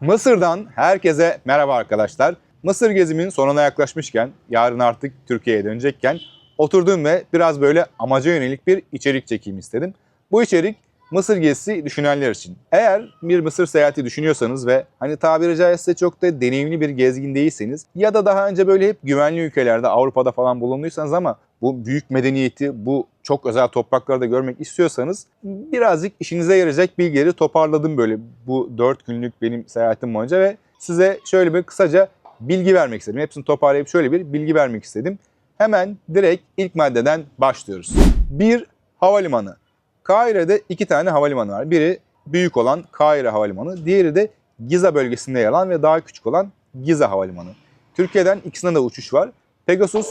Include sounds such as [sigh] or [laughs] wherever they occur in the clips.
Mısır'dan herkese merhaba arkadaşlar. Mısır gezimin sonuna yaklaşmışken, yarın artık Türkiye'ye dönecekken oturdum ve biraz böyle amaca yönelik bir içerik çekeyim istedim. Bu içerik Mısır gezisi düşünenler için. Eğer bir Mısır seyahati düşünüyorsanız ve hani tabiri caizse çok da deneyimli bir gezgin değilseniz ya da daha önce böyle hep güvenli ülkelerde Avrupa'da falan bulunduysanız ama bu büyük medeniyeti, bu çok özel topraklarda görmek istiyorsanız birazcık işinize yarayacak bilgileri toparladım böyle bu 4 günlük benim seyahatim boyunca ve size şöyle bir kısaca bilgi vermek istedim. Hepsini toparlayıp şöyle bir bilgi vermek istedim. Hemen direkt ilk maddeden başlıyoruz. Bir havalimanı. Kahire'de iki tane havalimanı var. Biri büyük olan Kahire Havalimanı, diğeri de Giza bölgesinde yer alan ve daha küçük olan Giza Havalimanı. Türkiye'den ikisine de uçuş var. Pegasus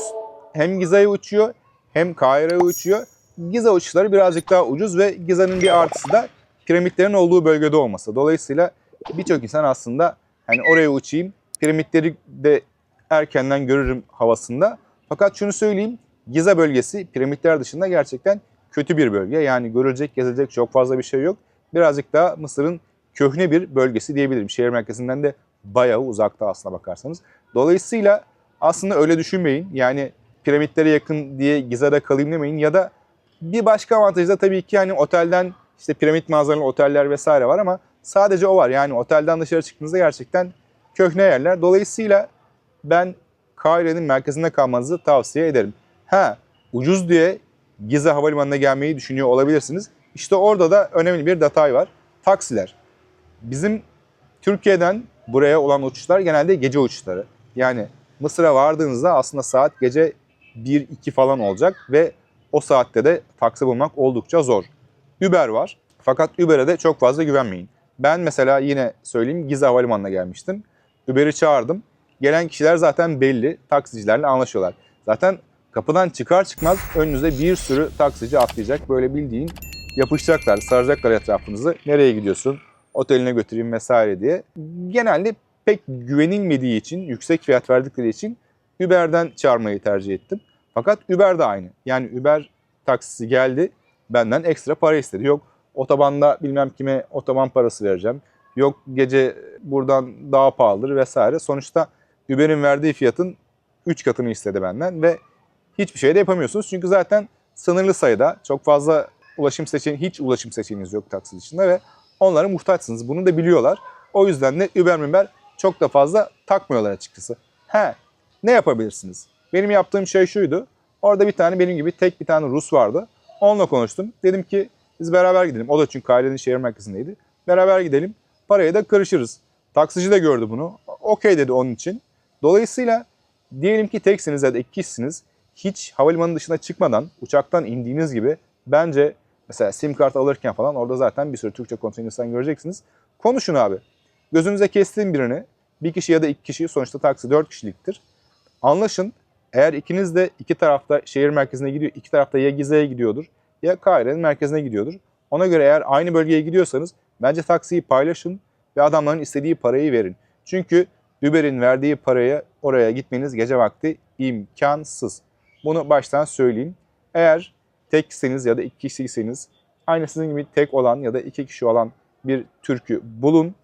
hem Giza'ya uçuyor hem Kahire'ye uçuyor. Giza uçuşları birazcık daha ucuz ve Giza'nın bir artısı da piramitlerin olduğu bölgede olması. Dolayısıyla birçok insan aslında hani oraya uçayım, piramitleri de erkenden görürüm havasında. Fakat şunu söyleyeyim, Giza bölgesi piramitler dışında gerçekten kötü bir bölge. Yani görülecek, gezilecek çok fazla bir şey yok. Birazcık daha Mısır'ın köhne bir bölgesi diyebilirim. Şehir merkezinden de bayağı uzakta aslına bakarsanız. Dolayısıyla aslında öyle düşünmeyin. Yani piramitlere yakın diye Giza'da kalayım demeyin ya da bir başka avantajı da tabii ki hani otelden işte piramit manzaralı oteller vesaire var ama sadece o var. Yani otelden dışarı çıktığınızda gerçekten köhne yerler. Dolayısıyla ben Kahire'nin merkezinde kalmanızı tavsiye ederim. Ha ucuz diye Giza Havalimanı'na gelmeyi düşünüyor olabilirsiniz. İşte orada da önemli bir detay var. Taksiler. Bizim Türkiye'den buraya olan uçuşlar genelde gece uçuşları. Yani Mısır'a vardığınızda aslında saat gece 1-2 falan olacak ve o saatte de taksi bulmak oldukça zor. Uber var fakat Uber'e de çok fazla güvenmeyin. Ben mesela yine söyleyeyim Giza Havalimanı'na gelmiştim. Uber'i çağırdım. Gelen kişiler zaten belli. Taksicilerle anlaşıyorlar. Zaten kapıdan çıkar çıkmaz önünüze bir sürü taksici atlayacak. Böyle bildiğin yapışacaklar, saracaklar etrafınızı. Nereye gidiyorsun? Oteline götüreyim vesaire diye. Genelde pek güvenilmediği için, yüksek fiyat verdikleri için Uber'den çağırmayı tercih ettim. Fakat Uber de aynı. Yani Uber taksisi geldi, benden ekstra para istedi. Yok otobanda bilmem kime otoban parası vereceğim. Yok gece buradan daha pahalıdır vesaire. Sonuçta Uber'in verdiği fiyatın 3 katını istedi benden ve hiçbir şey de yapamıyorsunuz. Çünkü zaten sınırlı sayıda çok fazla ulaşım seçeneği, hiç ulaşım seçeneğiniz yok taksi dışında ve onlara muhtaçsınız. Bunu da biliyorlar. O yüzden de Uber Uber çok da fazla takmıyorlar açıkçası. He, ne yapabilirsiniz? Benim yaptığım şey şuydu. Orada bir tane benim gibi tek bir tane Rus vardı. Onunla konuştum. Dedim ki biz beraber gidelim. O da çünkü ailenin şehir merkezindeydi. Beraber gidelim. Parayı da kırışırız. Taksici de gördü bunu. Okey dedi onun için. Dolayısıyla diyelim ki teksiniz ya da iki. Hiç havalimanı dışına çıkmadan uçaktan indiğiniz gibi bence mesela sim kart alırken falan orada zaten bir sürü Türkçe konuşan insan göreceksiniz. Konuşun abi. Gözünüze kestiğin birini bir kişi ya da iki kişi sonuçta taksi dört kişiliktir. Anlaşın. Eğer ikiniz de iki tarafta şehir merkezine gidiyor, iki tarafta ya Gize'ye gidiyordur ya Kahire'nin merkezine gidiyordur. Ona göre eğer aynı bölgeye gidiyorsanız bence taksiyi paylaşın ve adamların istediği parayı verin. Çünkü Uber'in verdiği paraya oraya gitmeniz gece vakti imkansız. Bunu baştan söyleyeyim. Eğer tekseniz ya da iki kişiyseniz aynı sizin gibi tek olan ya da iki kişi olan bir türkü bulun,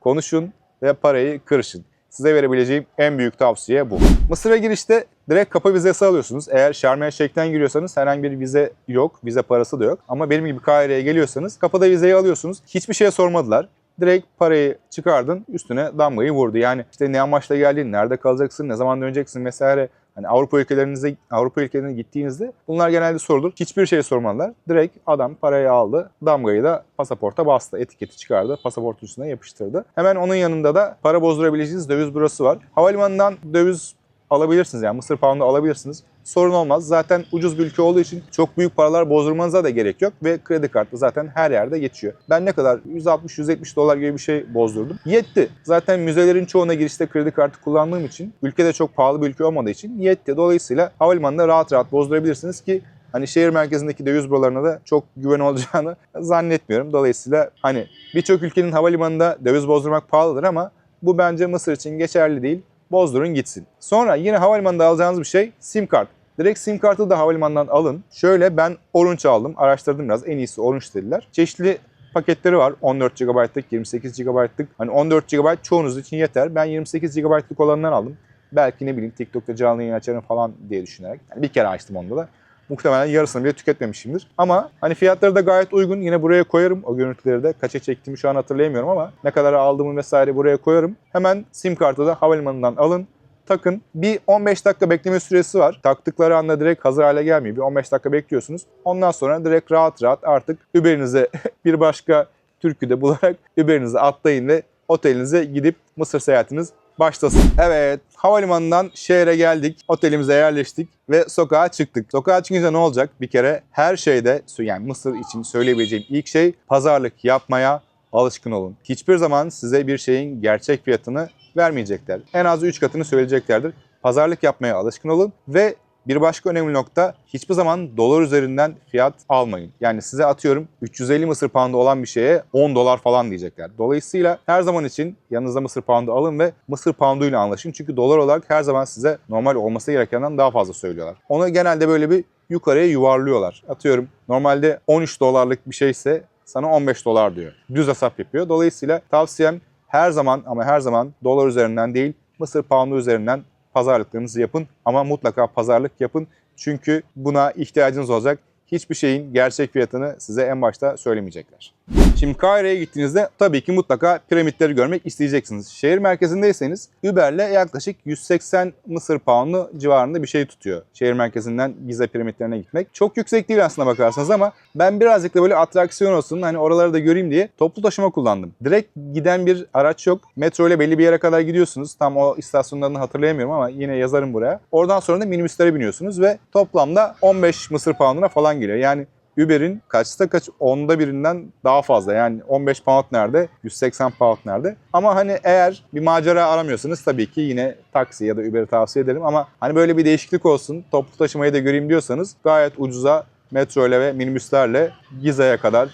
konuşun ve parayı kırışın. Size verebileceğim en büyük tavsiye bu. Mısır'a girişte direkt kapı vizesi alıyorsunuz. Eğer Şarm El giriyorsanız herhangi bir vize yok, vize parası da yok. Ama benim gibi Kahire'ye geliyorsanız kapıda vizeyi alıyorsunuz. Hiçbir şey sormadılar. Direkt parayı çıkardın, üstüne damgayı vurdu. Yani işte ne amaçla geldin, nerede kalacaksın, ne zaman döneceksin vesaire. Hani Avrupa ülkelerinize Avrupa ülkelerine gittiğinizde bunlar genelde sorulur. Hiçbir şey sormadılar. Direkt adam parayı aldı, damgayı da pasaporta bastı, etiketi çıkardı, pasaport üstüne yapıştırdı. Hemen onun yanında da para bozdurabileceğiniz döviz bürosu var. Havalimanından döviz alabilirsiniz yani Mısır poundu alabilirsiniz. Sorun olmaz. Zaten ucuz bir ülke olduğu için çok büyük paralar bozdurmanıza da gerek yok ve kredi kartı zaten her yerde geçiyor. Ben ne kadar 160-170 dolar gibi bir şey bozdurdum. Yetti. Zaten müzelerin çoğuna girişte kredi kartı kullandığım için ülkede çok pahalı bir ülke olmadığı için yetti. Dolayısıyla havalimanında rahat rahat bozdurabilirsiniz ki hani şehir merkezindeki döviz bürolarına da çok güven olacağını [laughs] zannetmiyorum. Dolayısıyla hani birçok ülkenin havalimanında döviz bozdurmak pahalıdır ama bu bence Mısır için geçerli değil bozdurun gitsin. Sonra yine havalimanında alacağınız bir şey sim kart. Direkt sim kartı da havalimanından alın. Şöyle ben Orange aldım. Araştırdım biraz. En iyisi Orange dediler. Çeşitli paketleri var. 14 GB'lık, 28 GB'lık. Hani 14 GB çoğunuz için yeter. Ben 28 GB'lık olanından aldım. Belki ne bileyim TikTok'ta canlı yayın açarım falan diye düşünerek. Yani bir kere açtım onda da. Muhtemelen yarısını bile tüketmemişimdir. Ama hani fiyatları da gayet uygun. Yine buraya koyarım o görüntüleri de. Kaça çektiğimi şu an hatırlayamıyorum ama ne kadar aldığımı vesaire buraya koyarım. Hemen sim kartı da havalimanından alın takın. Bir 15 dakika bekleme süresi var. Taktıkları anda direkt hazır hale gelmiyor. Bir 15 dakika bekliyorsunuz. Ondan sonra direkt rahat rahat artık Uber'inize [laughs] bir başka türküde bularak Uber'inize atlayın ve otelinize gidip Mısır seyahatiniz başlasın. Evet, havalimanından şehre geldik, otelimize yerleştik ve sokağa çıktık. Sokağa çıkınca ne olacak? Bir kere her şeyde, yani Mısır için söyleyebileceğim ilk şey pazarlık yapmaya alışkın olun. Hiçbir zaman size bir şeyin gerçek fiyatını vermeyecekler. En az 3 katını söyleyeceklerdir. Pazarlık yapmaya alışkın olun ve bir başka önemli nokta hiçbir zaman dolar üzerinden fiyat almayın. Yani size atıyorum 350 Mısır poundu olan bir şeye 10 dolar falan diyecekler. Dolayısıyla her zaman için yanınızda Mısır poundu alın ve Mısır pounduyla anlaşın. Çünkü dolar olarak her zaman size normal olması gerekenden daha fazla söylüyorlar. Onu genelde böyle bir yukarıya yuvarlıyorlar. Atıyorum normalde 13 dolarlık bir şeyse sana 15 dolar diyor. Düz hesap yapıyor. Dolayısıyla tavsiyem her zaman ama her zaman dolar üzerinden değil Mısır poundu üzerinden pazarlıklarınızı yapın ama mutlaka pazarlık yapın. Çünkü buna ihtiyacınız olacak. Hiçbir şeyin gerçek fiyatını size en başta söylemeyecekler. Şimdi Kahire'ye gittiğinizde tabii ki mutlaka piramitleri görmek isteyeceksiniz. Şehir merkezindeyseniz Uber'le yaklaşık 180 Mısır pound'u civarında bir şey tutuyor. Şehir merkezinden Gize piramitlerine gitmek. Çok yüksek değil aslında bakarsanız ama ben birazcık da böyle atraksiyon olsun hani oraları da göreyim diye toplu taşıma kullandım. Direkt giden bir araç yok. Metro ile belli bir yere kadar gidiyorsunuz. Tam o istasyonlarını hatırlayamıyorum ama yine yazarım buraya. Oradan sonra da minibüslere biniyorsunuz ve toplamda 15 Mısır pound'una falan geliyor. Yani Uber'in kaçta kaç onda birinden daha fazla. Yani 15 pound nerede, 180 pound nerede. Ama hani eğer bir macera aramıyorsanız tabii ki yine taksi ya da Uber'i tavsiye ederim. Ama hani böyle bir değişiklik olsun, toplu taşımayı da göreyim diyorsanız gayet ucuza metro ile ve minibüslerle Gize'ye kadar,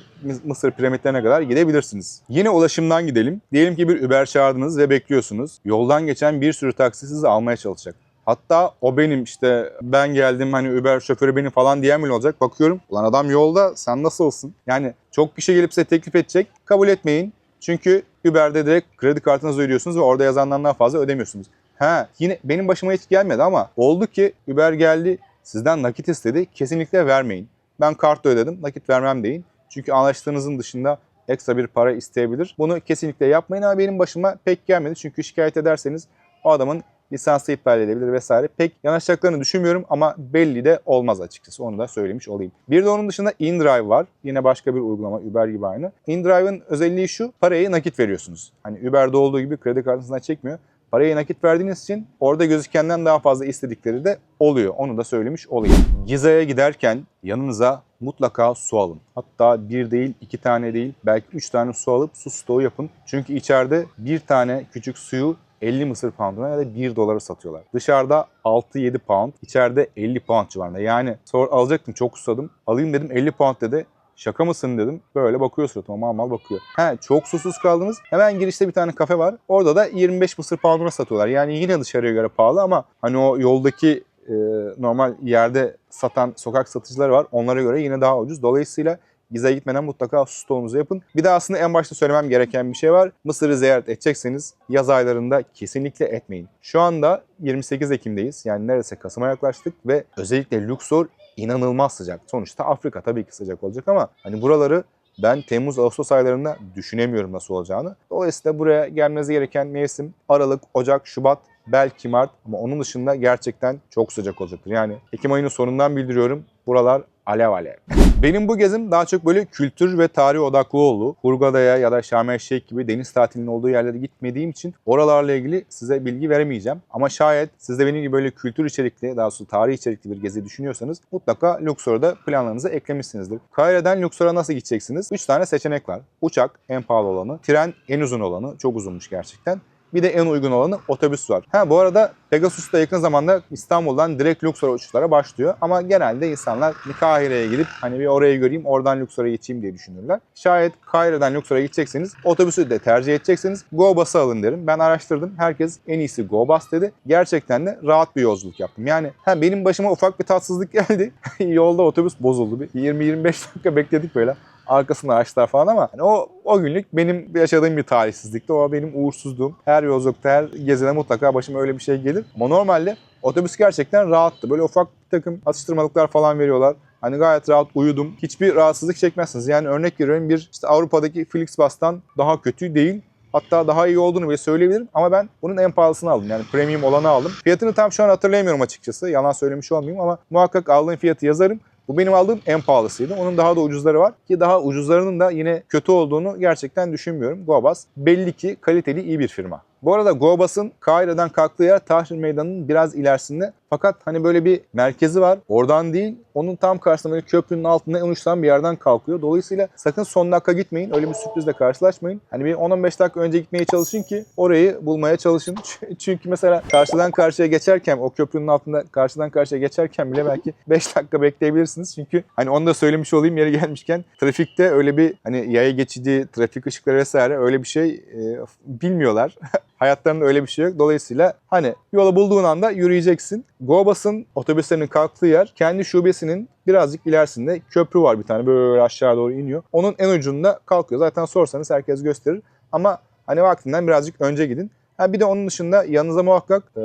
Mısır piramitlerine kadar gidebilirsiniz. Yine ulaşımdan gidelim. Diyelim ki bir Uber çağırdınız ve bekliyorsunuz. Yoldan geçen bir sürü taksi sizi almaya çalışacak. Hatta o benim işte ben geldim hani Uber şoförü benim falan diyen bile olacak. Bakıyorum ulan adam yolda sen nasılsın? Yani çok kişi gelip size teklif edecek. Kabul etmeyin. Çünkü Uber'de direkt kredi kartınızı ödüyorsunuz ve orada yazandan daha fazla ödemiyorsunuz. Ha yine benim başıma hiç gelmedi ama oldu ki Uber geldi sizden nakit istedi. Kesinlikle vermeyin. Ben kartla ödedim nakit vermem deyin. Çünkü anlaştığınızın dışında ekstra bir para isteyebilir. Bunu kesinlikle yapmayın ama benim başıma pek gelmedi. Çünkü şikayet ederseniz o adamın lisansı iptal edebilir vesaire. Pek yanaşacaklarını düşünmüyorum ama belli de olmaz açıkçası. Onu da söylemiş olayım. Bir de onun dışında InDrive var. Yine başka bir uygulama Uber gibi aynı. InDrive'ın özelliği şu. Parayı nakit veriyorsunuz. Hani Uber'de olduğu gibi kredi kartınızdan çekmiyor. Parayı nakit verdiğiniz için orada gözükenden daha fazla istedikleri de oluyor. Onu da söylemiş olayım. Gize'ye giderken yanınıza mutlaka su alın. Hatta bir değil, iki tane değil, belki üç tane su alıp su stoğu yapın. Çünkü içeride bir tane küçük suyu 50 Mısır pounduna ya da 1 dolara satıyorlar. Dışarıda 6-7 pound, içeride 50 pound civarında. Yani sonra alacaktım çok susadım. Alayım dedim 50 pound dedi. Şaka mısın dedim. Böyle bakıyor suratıma mal mal bakıyor. He çok susuz kaldınız. Hemen girişte bir tane kafe var. Orada da 25 Mısır pounduna satıyorlar. Yani yine dışarıya göre pahalı ama hani o yoldaki e, normal yerde satan sokak satıcıları var. Onlara göre yine daha ucuz. Dolayısıyla Gize'ye gitmeden mutlaka su stoğunuzu yapın. Bir de aslında en başta söylemem gereken bir şey var. Mısır'ı ziyaret edecekseniz yaz aylarında kesinlikle etmeyin. Şu anda 28 Ekim'deyiz. Yani neredeyse Kasım'a yaklaştık ve özellikle Luxor inanılmaz sıcak. Sonuçta Afrika tabii ki sıcak olacak ama hani buraları ben Temmuz-Ağustos aylarında düşünemiyorum nasıl olacağını. Dolayısıyla buraya gelmeniz gereken mevsim Aralık, Ocak, Şubat, belki Mart ama onun dışında gerçekten çok sıcak olacaktır. Yani Ekim ayının sonundan bildiriyorum. Buralar alev alev. [laughs] Benim bu gezim daha çok böyle kültür ve tarih odaklı oldu. Hurgada'ya ya da Şarm El Şeyh gibi deniz tatilinin olduğu yerlere gitmediğim için oralarla ilgili size bilgi veremeyeceğim. Ama şayet siz de benim gibi böyle kültür içerikli, daha doğrusu tarih içerikli bir gezi düşünüyorsanız mutlaka Luxor'da planlarınıza eklemişsinizdir. Kaire'den Luxor'a nasıl gideceksiniz? 3 tane seçenek var. Uçak en pahalı olanı, tren en uzun olanı, çok uzunmuş gerçekten. Bir de en uygun olanı otobüs var. Ha bu arada Pegasus da yakın zamanda İstanbul'dan direkt Luxor uçuşlara başlıyor. Ama genelde insanlar bir Kahire'ye gidip hani bir orayı göreyim oradan Luxor'a geçeyim diye düşünürler. Şayet Kahire'den Luxor'a gidecekseniz otobüsü de tercih edeceksiniz. Go Bus'ı alın derim. Ben araştırdım. Herkes en iyisi Go Bus dedi. Gerçekten de rahat bir yolculuk yaptım. Yani ha, benim başıma ufak bir tatsızlık [laughs] geldi. Yolda otobüs bozuldu. Bir 20-25 dakika bekledik böyle. Arkasında araçlar falan ama hani o o günlük benim yaşadığım bir talihsizlikti. O benim uğursuzluğum. Her yolculukta, her gezide mutlaka başıma öyle bir şey gelir. Ama normalde otobüs gerçekten rahattı. Böyle ufak bir takım atıştırmalıklar falan veriyorlar. Hani gayet rahat uyudum. Hiçbir rahatsızlık çekmezsiniz. Yani örnek veriyorum bir işte Avrupa'daki Flixbus'tan daha kötü değil. Hatta daha iyi olduğunu bile söyleyebilirim. Ama ben bunun en pahalısını aldım. Yani premium olanı aldım. Fiyatını tam şu an hatırlayamıyorum açıkçası. Yalan söylemiş olmayayım ama muhakkak aldığım fiyatı yazarım. Bu benim aldığım en pahalısıydı. Onun daha da ucuzları var ki daha ucuzlarının da yine kötü olduğunu gerçekten düşünmüyorum. Gobas belli ki kaliteli iyi bir firma. Bu arada Gobas'ın Kahire'den kalktığı yer Tahrir Meydanı'nın biraz ilerisinde. Fakat hani böyle bir merkezi var. Oradan değil, onun tam karşısında böyle köprünün altında en uçtan bir yerden kalkıyor. Dolayısıyla sakın son dakika gitmeyin. Öyle bir sürprizle karşılaşmayın. Hani bir 10-15 dakika önce gitmeye çalışın ki orayı bulmaya çalışın. [laughs] Çünkü mesela karşıdan karşıya geçerken, o köprünün altında karşıdan karşıya geçerken bile belki [laughs] 5 dakika bekleyebilirsiniz. Çünkü hani onu da söylemiş olayım yeri gelmişken trafikte öyle bir hani yaya geçidi, trafik ışıkları vesaire öyle bir şey e, bilmiyorlar. [laughs] Hayatlarında öyle bir şey yok. Dolayısıyla hani yolu bulduğun anda yürüyeceksin. GoBus'ın otobüslerinin kalktığı yer kendi şubesinin birazcık ilerisinde köprü var bir tane böyle aşağı doğru iniyor. Onun en ucunda kalkıyor. Zaten sorsanız herkes gösterir. Ama hani vaktinden birazcık önce gidin. Ha bir de onun dışında yanınıza muhakkak e,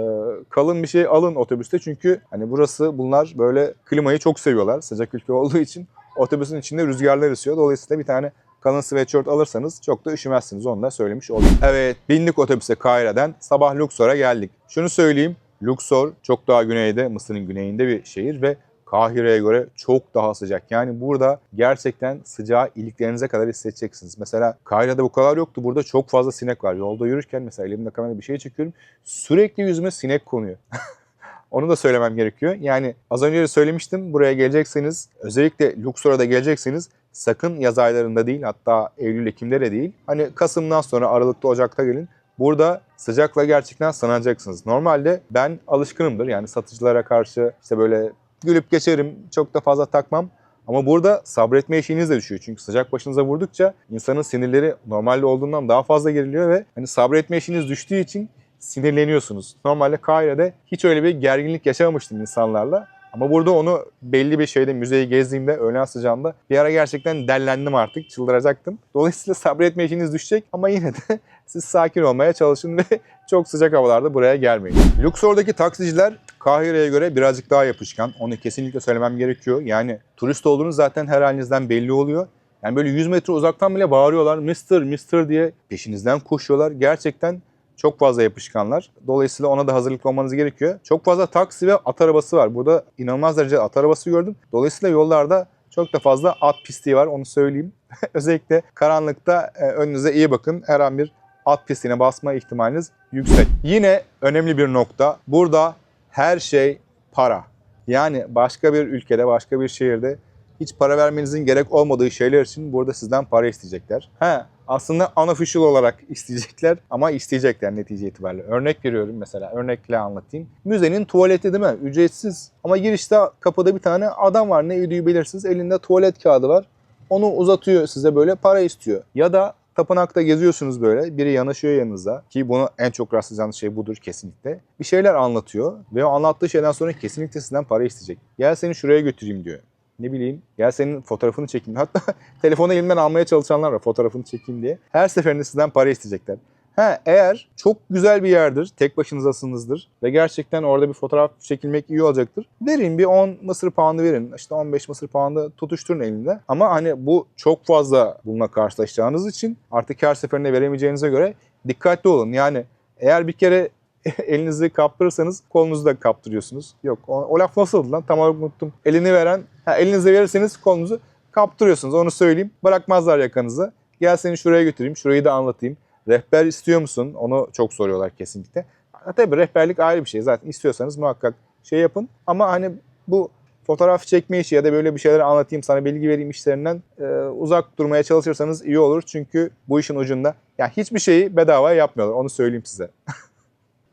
kalın bir şey alın otobüste. Çünkü hani burası bunlar böyle klimayı çok seviyorlar. Sıcak ülke olduğu için otobüsün içinde rüzgarlar esiyor. Dolayısıyla bir tane kalın sweatshirt alırsanız çok da üşümezsiniz. Onu da söylemiş olayım. Evet bindik otobüse Kahire'den. Sabah Luxor'a geldik. Şunu söyleyeyim. Luxor çok daha güneyde, Mısır'ın güneyinde bir şehir ve Kahire'ye göre çok daha sıcak. Yani burada gerçekten sıcağı iliklerinize kadar hissedeceksiniz. Mesela Kahire'de bu kadar yoktu. Burada çok fazla sinek var. Yolda yürürken mesela elimde kamerayla bir şey çekiyorum. Sürekli yüzüme sinek konuyor. [laughs] Onu da söylemem gerekiyor. Yani az önce de söylemiştim. Buraya gelecekseniz, özellikle Luxor'a da gelecekseniz sakın yaz aylarında değil hatta Eylül-Ekim'de de değil. Hani Kasım'dan sonra Aralık'ta Ocak'ta gelin. Burada sıcakla gerçekten sınanacaksınız. Normalde ben alışkınımdır yani satıcılara karşı işte böyle gülüp geçerim çok da fazla takmam. Ama burada sabretme eşiğiniz de düşüyor. Çünkü sıcak başınıza vurdukça insanın sinirleri normalde olduğundan daha fazla geriliyor ve hani sabretme eşiğiniz düştüğü için sinirleniyorsunuz. Normalde Kahire'de hiç öyle bir gerginlik yaşamamıştım insanlarla. Ama burada onu belli bir şeyde müzeyi gezdiğimde öğlen sıcağında bir ara gerçekten dellendim artık. Çıldıracaktım. Dolayısıyla sabretme işiniz düşecek ama yine de [laughs] siz sakin olmaya çalışın ve [laughs] çok sıcak havalarda buraya gelmeyin. Luxor'daki taksiciler Kahire'ye göre birazcık daha yapışkan. Onu kesinlikle söylemem gerekiyor. Yani turist olduğunuz zaten her halinizden belli oluyor. Yani böyle 100 metre uzaktan bile bağırıyorlar. Mister, mister diye peşinizden koşuyorlar. Gerçekten çok fazla yapışkanlar. Dolayısıyla ona da hazırlıklı olmanız gerekiyor. Çok fazla taksi ve at arabası var. Burada inanılmaz derecede at arabası gördüm. Dolayısıyla yollarda çok da fazla at pisliği var onu söyleyeyim. [laughs] Özellikle karanlıkta e, önünüze iyi bakın. Her an bir at pistine basma ihtimaliniz yüksek. Yine önemli bir nokta. Burada her şey para. Yani başka bir ülkede, başka bir şehirde hiç para vermenizin gerek olmadığı şeyler için burada sizden para isteyecekler. He, aslında unofficial olarak [laughs] isteyecekler ama isteyecekler netice itibariyle. Örnek veriyorum mesela, örnekle anlatayım. Müzenin tuvaleti değil mi? Ücretsiz. Ama girişte kapıda bir tane adam var ne ödüğü belirsiz. Elinde tuvalet kağıdı var. Onu uzatıyor size böyle para istiyor. Ya da tapınakta geziyorsunuz böyle. Biri yanaşıyor yanınıza ki bunu en çok rastlayacağınız şey budur kesinlikle. Bir şeyler anlatıyor ve o anlattığı şeyden sonra kesinlikle sizden para isteyecek. Gel seni şuraya götüreyim diyor ne bileyim gel senin fotoğrafını çekeyim. [laughs] Hatta telefonu elimden almaya çalışanlar var fotoğrafını çekeyim diye. Her seferinde sizden para isteyecekler. Ha, eğer çok güzel bir yerdir, tek başınızasınızdır ve gerçekten orada bir fotoğraf çekilmek iyi olacaktır. Verin bir 10 mısır poundı verin. İşte 15 mısır poundı tutuşturun elinde. Ama hani bu çok fazla bununla karşılaşacağınız için artık her seferinde veremeyeceğinize göre dikkatli olun. Yani eğer bir kere [laughs] elinizi kaptırırsanız kolunuzu da kaptırıyorsunuz. Yok o, o laf nasıldı lan tam unuttum. Elini veren, ha, elinize verirseniz kolunuzu kaptırıyorsunuz onu söyleyeyim. Bırakmazlar yakanızı. Gel seni şuraya götüreyim, şurayı da anlatayım. Rehber istiyor musun? Onu çok soruyorlar kesinlikle. Ha, tabii rehberlik ayrı bir şey. Zaten istiyorsanız muhakkak şey yapın. Ama hani bu fotoğraf çekme işi ya da böyle bir şeyler anlatayım, sana bilgi vereyim işlerinden e, uzak durmaya çalışırsanız iyi olur. Çünkü bu işin ucunda yani hiçbir şeyi bedava yapmıyorlar. Onu söyleyeyim size. [laughs]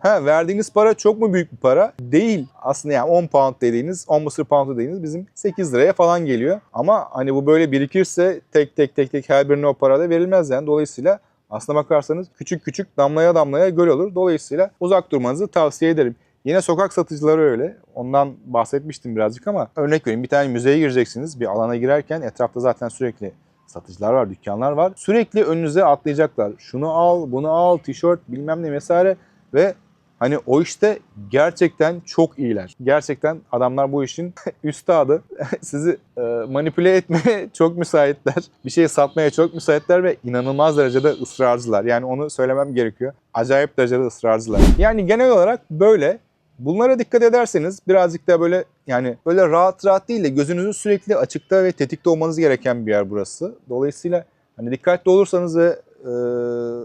Ha, verdiğiniz para çok mu büyük bir para? Değil. Aslında yani 10 pound dediğiniz, 10 mısır pound dediğiniz bizim 8 liraya falan geliyor. Ama hani bu böyle birikirse tek tek tek tek her birine o parada verilmez yani. Dolayısıyla aslına bakarsanız küçük küçük damlaya damlaya göl olur. Dolayısıyla uzak durmanızı tavsiye ederim. Yine sokak satıcıları öyle. Ondan bahsetmiştim birazcık ama örnek vereyim. Bir tane müzeye gireceksiniz. Bir alana girerken etrafta zaten sürekli satıcılar var, dükkanlar var. Sürekli önünüze atlayacaklar. Şunu al, bunu al, tişört bilmem ne vesaire ve hani o işte gerçekten çok iyiler. Gerçekten adamlar bu işin [laughs] üstadı. [laughs] Sizi e, manipüle etmeye [laughs] çok müsaitler. Bir şey satmaya çok müsaitler ve inanılmaz derecede ısrarcılar. Yani onu söylemem gerekiyor. Acayip derecede ısrarcılar. Yani genel olarak böyle. Bunlara dikkat ederseniz birazcık da böyle yani böyle rahat rahat değil de gözünüzün sürekli açıkta ve tetikte olmanız gereken bir yer burası. Dolayısıyla hani dikkatli olursanız ve e,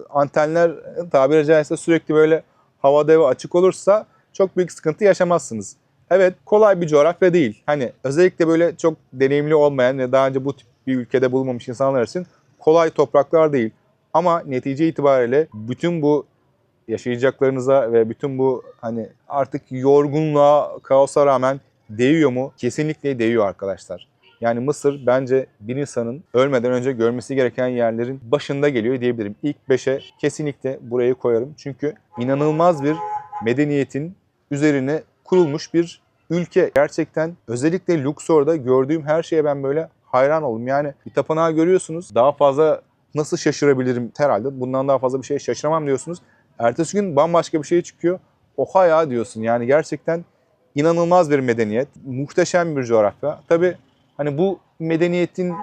antenler tabiri caizse sürekli böyle havada ve açık olursa çok büyük sıkıntı yaşamazsınız. Evet kolay bir coğrafya değil. Hani özellikle böyle çok deneyimli olmayan ve daha önce bu tip bir ülkede bulunmamış insanlar için kolay topraklar değil. Ama netice itibariyle bütün bu yaşayacaklarınıza ve bütün bu hani artık yorgunluğa, kaosa rağmen değiyor mu? Kesinlikle değiyor arkadaşlar. Yani Mısır bence bir insanın ölmeden önce görmesi gereken yerlerin başında geliyor diyebilirim. İlk 5'e kesinlikle burayı koyarım. Çünkü inanılmaz bir medeniyetin üzerine kurulmuş bir ülke. Gerçekten özellikle Luxor'da gördüğüm her şeye ben böyle hayran oldum. Yani bir tapınağı görüyorsunuz. Daha fazla nasıl şaşırabilirim herhalde. Bundan daha fazla bir şey şaşıramam diyorsunuz. Ertesi gün bambaşka bir şey çıkıyor. Oha ya diyorsun. Yani gerçekten inanılmaz bir medeniyet. Muhteşem bir coğrafya. Tabii hani bu medeniyetin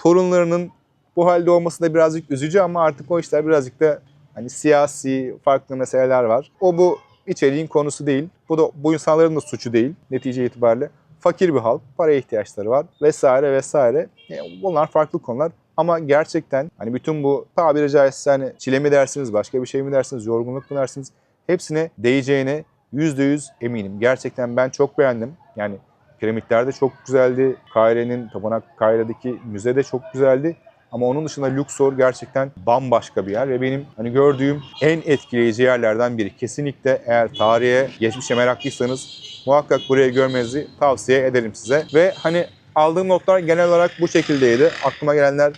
torunlarının bu halde olması da birazcık üzücü ama artık o işler birazcık da hani siyasi farklı meseleler var. O bu içeriğin konusu değil. Bu da bu insanların da suçu değil netice itibariyle. Fakir bir halk, paraya ihtiyaçları var vesaire vesaire. E, Bunlar farklı konular. Ama gerçekten hani bütün bu tabiri caizse hani çile mi dersiniz, başka bir şey mi dersiniz, yorgunluk mu dersiniz hepsine değeceğine %100 eminim. Gerçekten ben çok beğendim. Yani piramitler de çok güzeldi. Kahire'nin, Tapınak Kahire'deki müze de çok güzeldi. Ama onun dışında Luxor gerçekten bambaşka bir yer ve benim hani gördüğüm en etkileyici yerlerden biri. Kesinlikle eğer tarihe, geçmişe meraklıysanız muhakkak burayı görmenizi tavsiye ederim size. Ve hani aldığım notlar genel olarak bu şekildeydi. Aklıma gelenler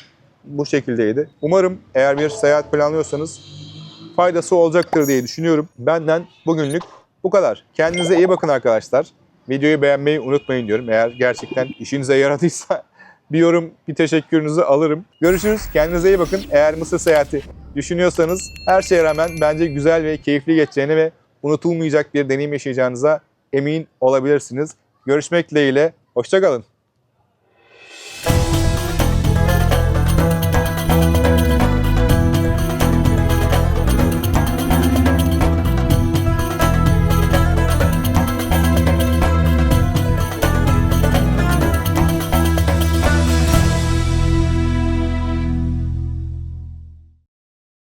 bu şekildeydi. Umarım eğer bir seyahat planlıyorsanız faydası olacaktır diye düşünüyorum. Benden bugünlük bu kadar. Kendinize iyi bakın arkadaşlar. Videoyu beğenmeyi unutmayın diyorum. Eğer gerçekten işinize yaradıysa [laughs] bir yorum, bir teşekkürünüzü alırım. Görüşürüz. Kendinize iyi bakın. Eğer Mısır seyahati düşünüyorsanız her şeye rağmen bence güzel ve keyifli geçeceğini ve unutulmayacak bir deneyim yaşayacağınıza emin olabilirsiniz. Görüşmek dileğiyle. Hoşçakalın.